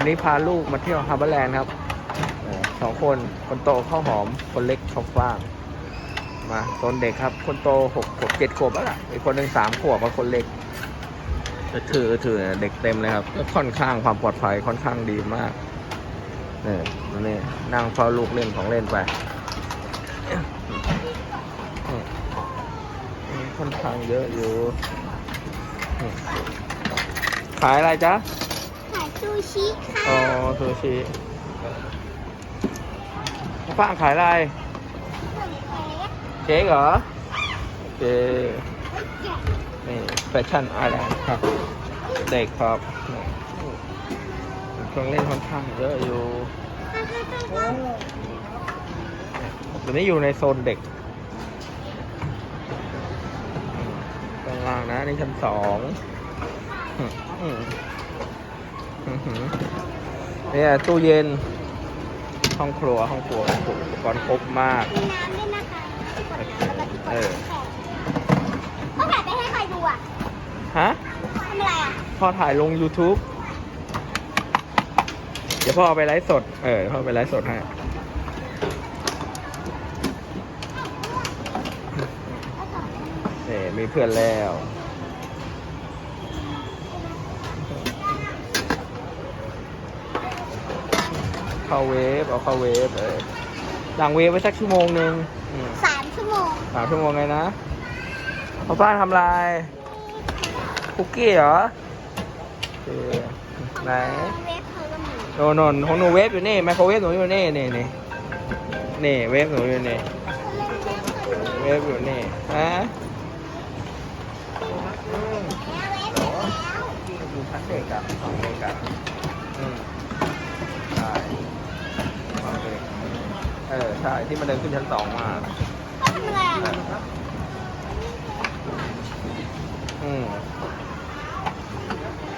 วันนี้พาลูกมาเที่ยวฮาร์เบอร์แลนด์ครับสองคน คนโตข้าวหอม คนเล็กข้าวฟ่าง มาโซนเด็กครับ คนโตหกขวบเจ็ดขวบแล้วล่ะ อีกคนหนึ่งสามขวบกับคนเล็กถือถือเด็กเต็มเลยครับ ค่อนข้างความปลอดภัยค่อนข้างดีมากเนี่ยนี่นั่งเฝ้าลูกเล่นของเล่นไปค่อนข้างเยอะอยู่ ขายอะไรจ๊ะ ซูชิอ๋อซูชิป้าขายอะไร เค้กเค้กเหรอโอเคนี่แฟชั่นไอแลนด์ครับ เด็กครับนี่เครื่องเล่นค่อนข้างเยอะอยู่ตอนนี้อยู่ในโซนเด็กข้างล่างนะนี่ชั้นสองอ เนี่ยตู้เย็นห้องครัวห้องครัวห้องครัวอุปกรณ์ครบมากมีน้ำด้วยนะคะเออเขาถ่ายไปให้ใครดูอะ ฮะทำอะไรอะ พ่อถ่ายลง YouTube เดี๋ยวพ่อเอาไปไลฟ์สด เออเดี๋ยวพ่อเอาไปไลฟ์สดให้นี่มีเพื่อนแล้ว เข้าเวฟเอาเข้าเวฟเออหลังเวฟไว้สักชั่วโมงหนึ่งอืมสามชั่วโมงสามชั่วโมงไงนะพ่อป้าทำลายคุกกี้เหรอโอเคไหนเวฟเขาก็มีโนนนของหนูเวฟอยู่นี่ไมโครเวฟหนูอยู่นี่นี่นี่นี่เวฟหนูอยู่นี่เวฟอยู่นี่ฮะอืมแล้วเวฟเสร็จแล้วอยู่ชั้นเด็กอะของเด็กอะ เออ ใช่ ที่มันเดินขึ้นชั้นสองมาทำอะไรอ่